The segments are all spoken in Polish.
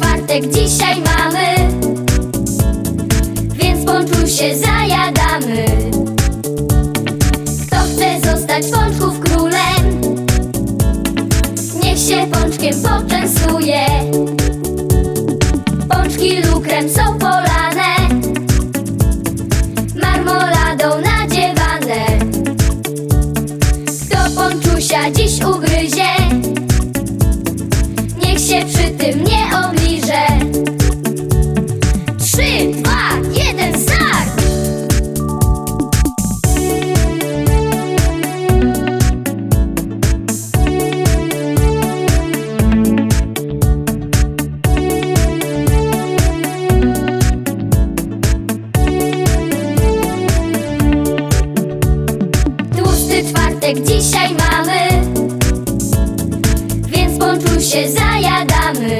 czwartek dzisiaj mamy. Więc pączu się zajadamy. Kto chce zostać pączków królem Niech się pączkiem poczęstuje Pączki lukrem są polane Marmoladą nadziewane. Kto pączusia dziś ugryzie Czwartek dzisiaj mamy, więc pączu się zajadamy.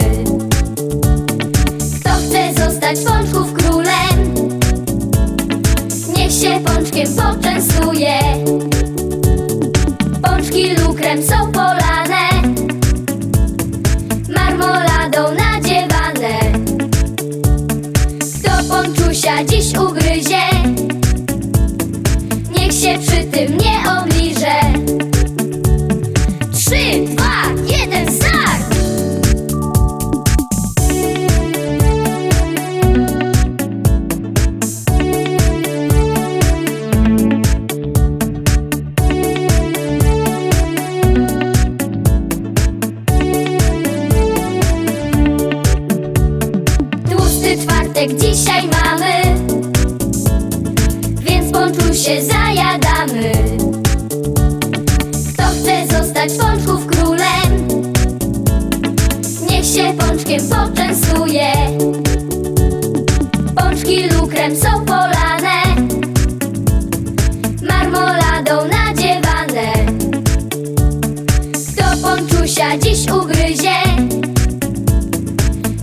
Kto chce zostać pączków królem, niech się pączkiem poczęstuje. Pączki lukrem są polane, marmoladą nadziewane. Kto pączusia dziś ugryzie, niech się przy tym mleczkiem poczęstuje Pączki lukrem są polane Marmoladą nadziewane. Kto pączusia dziś ugryzie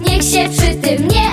Niech się przy tym nie